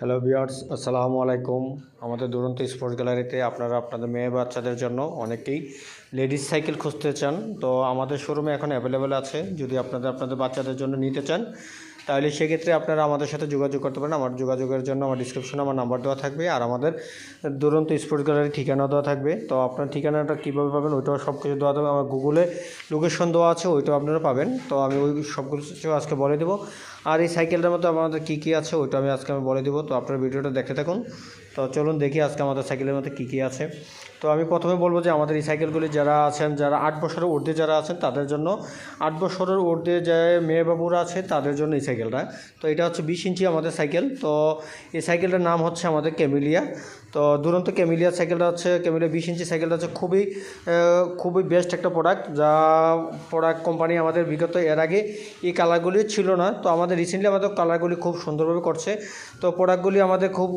Hello viewers আসসালামু আলাইকুম আমাদের দুরন্ত স্পোর্টস গ্যালারিতে আপনারা আপনাদের মেয়ে বাচ্চাদের জন্য অনেকেই লেডিস সাইকেল খুঁজতে চান। তো আমাদের শোরুমে এখন অ্যাভেলেবেল আছে। যদি আপনাদের আপনাদের বাচ্চাদের জন্য নিতে চান তাহলে সেক্ষেত্রে আপনারা আমাদের সাথে যোগাযোগ করতে পারেন। আমার যোগাযোগের জন্য আমার ডিসক্রিপশনে আমার নাম্বার দেওয়া থাকবে আর আমাদের দুরন্ত স্পোর্টস গ্যালারির ঠিকানা দেওয়া থাকবে। তো আপনার ঠিকানাটা কীভাবে পাবেন ওইটাও সব কিছু দেওয়া থাকবে। আমার গুগলে লোকেশন দেওয়া আছে, ওইটাও আপনারা পাবেন। তো আমি ওই সবগুলো কিছু আজকে বলে দেবো। আর এই সাইকেলটার মধ্যে আমাদের কী কী আছে, ওইটা আমি আজকে আমি বলে দেবো। তো আপনার ভিডিওটা দেখতে থাকুন। তো চলুন দেখি আজকে আমাদের সাইকেলের মধ্যে কী কী আছে। তো আমি প্রথমে বলব যে আমাদের এই সাইকেলগুলি যারা আছেন, যারা আট বছরের ঊর্ধ্বে যারা আছেন, তাদের জন্য আট বছরের ঊর্ধ্বে যে মেয়ে বাবুরা আছে, তাদের জন্য এই সাইকেলটা। তো এটা হচ্ছে বিশ ইঞ্চি আমাদের সাইকেল। তো এই সাইকেলটার নাম হচ্ছে আমাদের ক্যামিলিয়া। তো দুরন্ত ক্যামিলিয়া সাইকেলটা হচ্ছে, ক্যামিলিয়া বিশ ইঞ্চি সাইকেলটা হচ্ছে খুবই খুবই বেস্ট একটা প্রোডাক্ট যা প্রোডাক্ট কোম্পানি আমাদের বিগত এর আগে এই কালারগুলি ছিল না। তো আমাদের রিসেন্টলি আমাদের কালারগুলি খুব সুন্দরভাবে করছে। তো প্রোডাক্টগুলি আমাদের খুব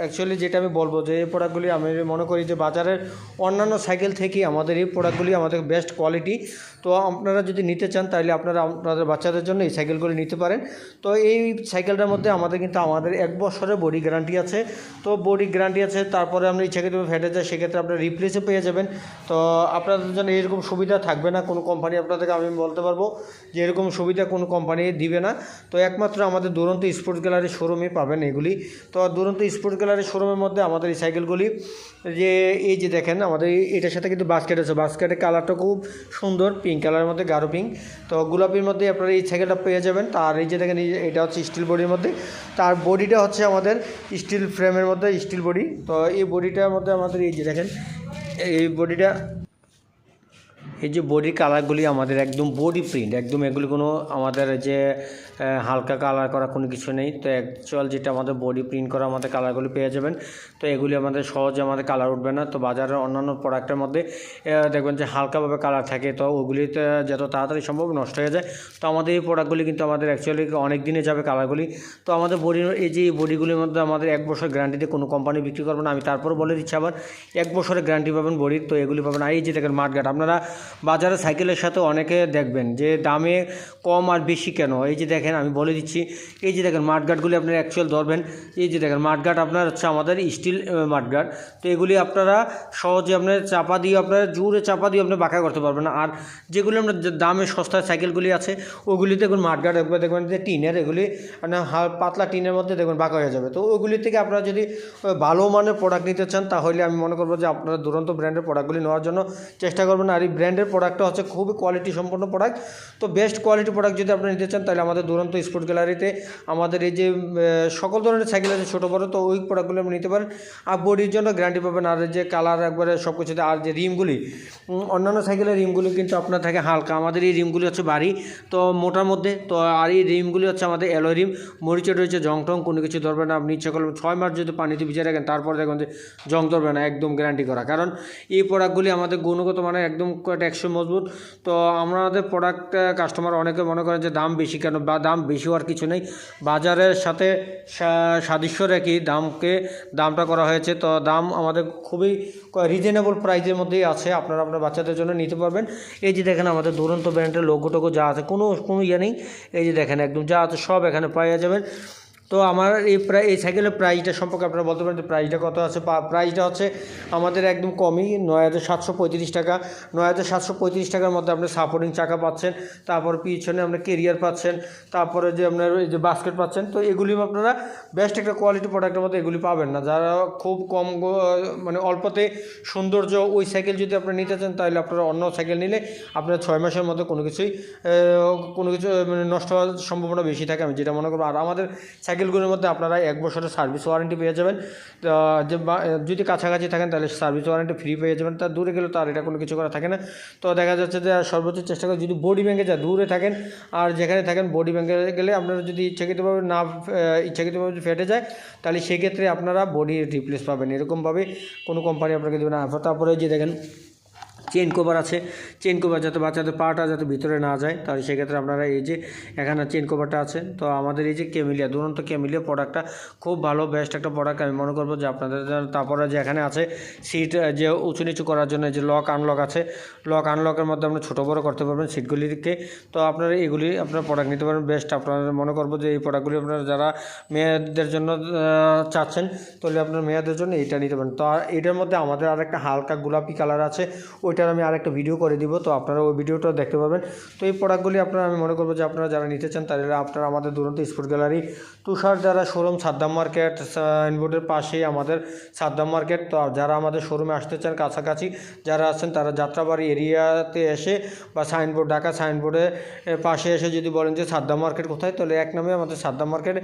অ্যাকচুয়ালি যেটা আমি বলব যে এই প্রোডাক্টগুলি আমি মনে করি যে বাজারের অন্যান্য সাইকেল থেকে আমাদের এই প্রোডাক্টগুলি আমাদের বেস্ট কোয়ালিটি তো আপনারা যদি নিতে চান তাহলে আপনারা আপনাদের বাচ্চাদের জন্য এই সাইকেলগুলি নিতে পারেন। তো এই সাইকেলটার মধ্যে আমাদের কিন্তু আমাদের এক বছরের বডি গ্যারান্টি আছে। তো বডি গ্যারান্টি আছে, তারপরে আমরা ইচ্ছা কিন্তু ফেটে যায়, সেক্ষেত্রে আপনারা রিপ্লেসে পেয়ে যাবেন। তো আপনাদের জন্য এরকম সুবিধা থাকবে না, কোনো কোম্পানি আপনাদেরকে আমি বলতে পারব যে এরকম সুবিধা কোনো কোম্পানি দিবে না। তো একমাত্র আমাদের দুরন্ত স্পোর্টস গ্যালারি শোরুমে পাবেন এগুলি। তো দুরন্ত স্পোর্টস গ্যালারি শোরুমের মধ্যে আমাদের এই সাইকেলগুলি যে এই যে দেখেন আমাদের এটার সাথে কিন্তু বাস্কেট আছে। বাস্কেটের কালারটা খুব সুন্দর পিঙ্ক কালারের মধ্যে গাঢ় পিঙ্ক তো গোলাপির মধ্যে আপনারা এই সাইকেলটা পেয়ে যাবেন। তার এই যে দেখেন এটা হচ্ছে স্টিল বডির মধ্যে। তার বডিটা হচ্ছে আমাদের স্টিল ফ্রেমের মধ্যে স্টিল বডি তো এই বডিটার মধ্যে আমাদের এই যে দেখেন, এই বডিটা এই যে বডির কালারগুলি আমাদের একদম বডি প্রিন্ট একদম এগুলি কোনো আমাদের যে হালকা কালার করা কোনো কিছু নেই। তো অ্যাকচুয়াল যেটা আমাদের বডি প্রিন্ট করা আমাদের কালারগুলি পেয়ে যাবেন। তো এগুলি আমাদের সহজে আমাদের কালার উঠবে না। তো বাজারের অন্যান্য প্রোডাক্টের মধ্যে দেখবেন যে হালকাভাবে কালার থাকে। তো ওগুলিতে যত তাড়াতাড়ি সম্ভব নষ্ট হয়ে যায়। তো আমাদের এই প্রোডাক্টগুলি কিন্তু আমাদের অ্যাকচুয়ালি অনেক দিনে যাবে কালারগুলি তো আমাদের বডির এই যে বডিগুলির মধ্যে আমাদের এক বছর গ্যারান্টিতে কোনো কোম্পানি বিক্রি করবে না। আমি তারপর বলে দিচ্ছি আবার, এক বছরের গ্যারান্টি পাবেন বডির তো এগুলি পাবেন। আর এই যে দেখেন মাঠঘাট, আপনারা বাজারে সাইকেলের সাথে অনেকে দেখবেন যে দামে কম আর বেশি কেন? এই যে দেখেন, আমি বলে দিচ্ছি, এই যে দেখেন মাঠঘাটগুলি আপনার অ্যাকচুয়াল ধরবেন, এই যে দেখেন মাঠঘাট আপনার হচ্ছে আমাদের স্টিল মাঠঘাট। তো এগুলি আপনারা সহজে আপনার চাপা দিয়ে, আপনারা জোরে চাপা দিয়ে আপনি বাঁকা করতে পারবেন আর যেগুলি আপনার দামে সস্তায় সাইকেলগুলি আছে, ওগুলি দেখুন মাঠঘাট, একবার দেখবেন যে টিনের এগুলি মানে হা- পাতলা টিনের মধ্যে দেখবেন বাঁকা হয়ে যাবে। তো ওইগুলি থেকে আপনারা যদি ভালো মানের প্রোডাক্ট নিতে চান, তাহলে আমি মনে করব যে আপনারা দুরন্ত ব্র্যান্ডের প্রোডাক্টগুলি নেওয়ার জন্য চেষ্টা করবেন। আর এই ব্র্যান্ডের প্রোডাক্টটা হচ্ছে খুবই কোয়ালিটি সম্পন্ন প্রোডাক্ট তো বেস্ট কোয়ালিটি প্রোডাক্ট যদি আপনারা নিতে চান, তাহলে আমাদের দুরন্ত স্পোর্ট গ্যালারিতে আমাদের এই যে সকল ধরনের সাইকেল আছে, ছোটো, বড়ো, তো ওই প্রোডাক্টগুলো আপনি নিতে পারেন। আর বডির জন্য গ্যারান্টি পাবেন আর যে কালার একবারে সব কিছুতে আর যে রিমগুলি অন্যান্য সাইকেলের রিমগুলি কিন্তু আপনার থাকে হালকা। আমাদের এই রিমগুলি হচ্ছে ভারী, তো মোটার মধ্যে, তো আর এই রিমগুলি হচ্ছে আমাদের অ্যালো রিম মরিচে রয়েছে জং টং, কোনো কিছু ধরবে না। আপনি ইচ্ছা করলেন ছয় মাস যদি পানিতে ভিজে রাখেন, তারপর দেখবেন যে জং ধরবে না, একদম গ্যারান্টি করা। কারণ এই প্রোডাক্টগুলি আমাদের গুণগত মানে একদম একশো মজবুত। তো আমাদের প্রোডাক্ট কাস্টমার অনেকে মনে করেন যে দাম বেশি কেন? বা দাম বেশি হওয়ার কিছু নেই। বাজারের সাথে সাদৃশ্য রেখে দামকে, দামটা করা হয়েছে। তো দাম আমাদের খুবই রিজনেবল প্রাইসের মধ্যেই আছে। আপনারা আপনার বাচ্চাদের জন্য নিতে পারবেন। এই যে দেখেন আমাদের দুরন্ত ব্র্যান্ডের লোগো টোগো যা আছে, কোনো কোনো ইয়ে নেই। এই যে দেখেন একদম যা আছে সব এখানে পাওয়া যাবেন তো আমার এই প্রায়, এই সাইকেলের প্রাইসটা সম্পর্কে আপনারা বলতে পারেন প্রাইসটা কত আছে? প্রাইসটা হচ্ছে আমাদের একদম কমই, নয় হাজার সাতশো পঁয়ত্রিশ টাকা। নয় হাজার সাতশো পঁয়ত্রিশ টাকার মধ্যে আপনি সাপোর্টিং চাকা পাচ্ছেন, তারপর পিছনে আপনার কেরিয়ার পাচ্ছেন, তারপরে যে আপনার যে বাস্কেট পাচ্ছেন, তো এগুলি আপনারা বেস্ট একটা কোয়ালিটি প্রোডাক্টের মধ্যে এগুলি পাবেন না। যারা খুব কম মানে অল্পতে সৌন্দর্য ওই সাইকেল যদি আপনি নিতে চান, তাহলে আপনারা অন্য সাইকেল নিলে আপনার ছয় মাসের মধ্যে কোনো কিছুই কোনো কিছু মানে নষ্ট হওয়ার সম্ভাবনা বেশি থাকে আমি যেটা মনে করব। আর আমাদের সাইকেলগুলোর মধ্যে আপনারা এক বছরের সার্ভিস ওয়ারেন্টি পেয়ে যাবেন। তো, যে যদি কাছাকাছি থাকেন তাহলে সার্ভিস ওয়ারেন্টি ফ্রি পেয়ে যাবেন। তার দূরে গেলে তো আর এটা কোনো কিছু করা থাকে না। তো দেখা যাচ্ছে যে সর্বোচ্চ চেষ্টা করে যদি বডি ব্যাঙ্কে যায় দূরে থাকেন আর যেখানে থাকেন বডি ব্যাঙ্কে গেলে আপনারা যদি ইচ্ছাকৃতভাবে না, ইচ্ছাকৃতভাবে যদি ফেটে যায়, তাহলে সেক্ষেত্রে আপনারা বডি রিপ্লেস পাবেন। এরকমভাবে কোনো কোম্পানি আপনাকে দেবে না। তারপরে যে দেখেন চেন কভার আছে। চেন কভার যাতে বাচ্চাদের পাটা যাতে ভিতরে না যায়, তাহলে সেক্ষেত্রে আপনারা এই যে এখানে চেন কভারটা আছে। তো আমাদের এই যে কেমিলিয়া দুরন্ত কেমিলিয়া প্রোডাক্টটা খুব ভালো বেস্ট একটা প্রোডাক্ট আমি মনে করব যে আপনাদের তারপরে যে এখানে আছে সিট যে উঁচু নিচু করার জন্য যে লক আনলক আছে। লক আনলকের মধ্যে আপনি ছোটো, বড়ো করতে পারবেন সিটগুলিকে তো আপনারা এগুলি আপনার প্রোডাক্ট নিতে পারবেন বেস্ট আপনারা মনে করব যে এই প্রোডাক্টগুলি আপনারা যারা মেয়েদের জন্য চাচ্ছেন, তাহলে আপনার মেয়েদের জন্য এটা নিতে পারেন। তো এটার মধ্যে আমাদের আর একটা হালকা গোলাপি কালার আছে ওইটার আমি আরেকটা ভিডিও করে দিব, তো আপনারা ওই ভিডিওটা দেখতে পাবেন। তো এই প্রোডাক্টগুলি আপনারা, আমি মনে করব যে আপনারা যারা নিতে চান তাহলে আপনারা আমাদের দুরন্ত স্পোর্ট গ্যালারি তুষার যারা শোরুম সাদ্দাম মার্কেট সাইনবোর্ডের পাশেই আমাদের সাদ্দাম মার্কেট তো যারা আমাদের শোরুমে আসতে চান কাছাকাছি, যারা আছেন, তারা যাত্রাবাড়ি এরিয়াতে এসে বা সাইনবোর্ড ঢাকা সাইনবোর্ডের পাশে এসে যদি বলেন যে সাদ্দাম মার্কেট কোথায়, তাহলে এক নামে আমাদের সাদ্দাম মার্কেটে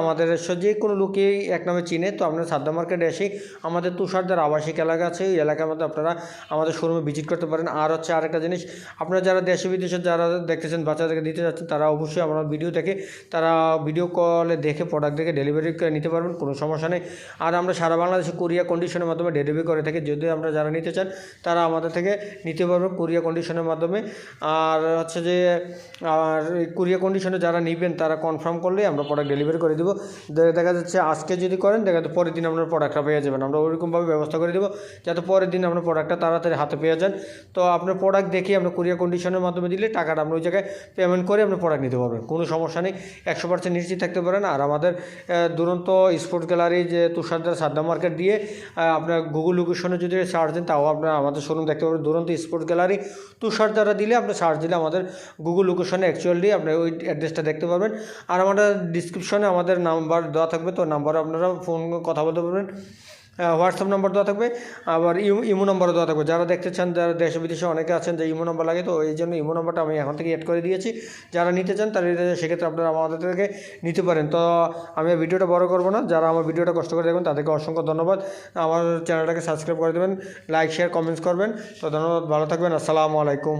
আমাদের যে কোনো লোকেই এক নামে চিনে। তো আপনার সাদ্দাম মার্কেটে এসে আমাদের তুষারদার আবাসিক এলাকা আছে, এই এলাকার মধ্যে আপনারা আমাদের শোরুমে ভিজিট করতে পারেন। আর হচ্ছে আরেকটা জিনিস, আপনারা যারা দেশে বিদেশে যারা দেখতেছেন, বাচ্চাদেরকে দিতে যাচ্ছেন, তারা অবশ্যই আমার ভিডিও দেখে, তারা ভিডিও কলে দেখে প্রোডাক্ট দেখে ডেলিভারি করে নিতে পারবেন, কোনো সমস্যা নেই। আর আমরা সারা বাংলাদেশে কোরিয়া কন্ডিশনের মাধ্যমে ডেলিভারি করে থাকি। যদি আমরা যারা নিতে চান, তারা আমাদের থেকে নিতে পারবেন কোরিয়া কন্ডিশনের মাধ্যমে। আর হচ্ছে যে, আর কোরিয়া কন্ডিশনে যারা নেবেন, তারা কনফার্ম করলেই আমরা প্রোডাক্ট ডেলিভারি করে দেবো। দেখা যাচ্ছে আজকে যদি করেন, দেখা যাচ্ছে পরের দিন আপনার প্রোডাক্টটা পেয়ে যাবেন। আমরা ওইরকমভাবে ব্যবস্থা করে দেবো, যাতে পরের দিন আপনার প্রোডাক্টটা তাড়াতাড়ি হাতে পেয়ে যান। তো আপনার প্রোডাক্ট দেখে আপনার কোরিয়া কন্ডিশনের মাধ্যমে দিলে টাকাটা আপনি ওই জায়গায় পেমেন্ট করে আপনি প্রোডাক্ট নিতে পারবেন। কোনো সমস্যা নেই। একশো পার্সেন্ট নিশ্চিত থাকতে পারেন। আর আমাদের দুরন্ত স্পোর্ট গ্যালারি যে তুষারদার সাদ্দা মার্কেট দিয়ে আপনার গুগল লোকেশনে যদি সার্চ দেন, তাও আপনার আমাদের শোরুম দেখতে পাবেন। দুরন্ত স্পোর্ট গ্যালারি তুষার দ্বারা দিলে আপনি সার্চ দিলে আমাদের গুগল লোকেশনে অ্যাকচুয়ালি আপনি ওই অ্যাড্রেসটা দেখতে পারবেন। আর আমাদের ডিসক্রিপশনে আমাদের নাম্বার দেওয়া থাকবে। তো নাম্বারে আপনারা ফোন কথা বলতে পারবেন। হোয়াটসঅ্যাপ নম্বর দেওয়া থাকবে, আবার ইমো নম্বরও দেওয়া থাকবে। যারা দেখতে চান, যারা দেশ বিদেশে অনেকে আছেন যে ইমো নম্বর লাগে, তো এই জন্য ইমো নম্বরটা আমি এখন থেকে অ্যাড করে দিয়েছি। যারা নিতে চান, তারা সেক্ষেত্রে আপনারা আমাদের থেকে নিতে পারেন। তো আমি ভিডিওটা বড় করব না, যারা আমার ভিডিওটা কষ্ট করে দেখবেন, তাদেরকে অসংখ্য ধন্যবাদ। আমার চ্যানেলটাকে সাবস্ক্রাইব করে দেবেন লাইক শেয়ার কমেন্টস করবেন। তো ধন্যবাদ, ভালো থাকবেন, আসসালামু আলাইকুম।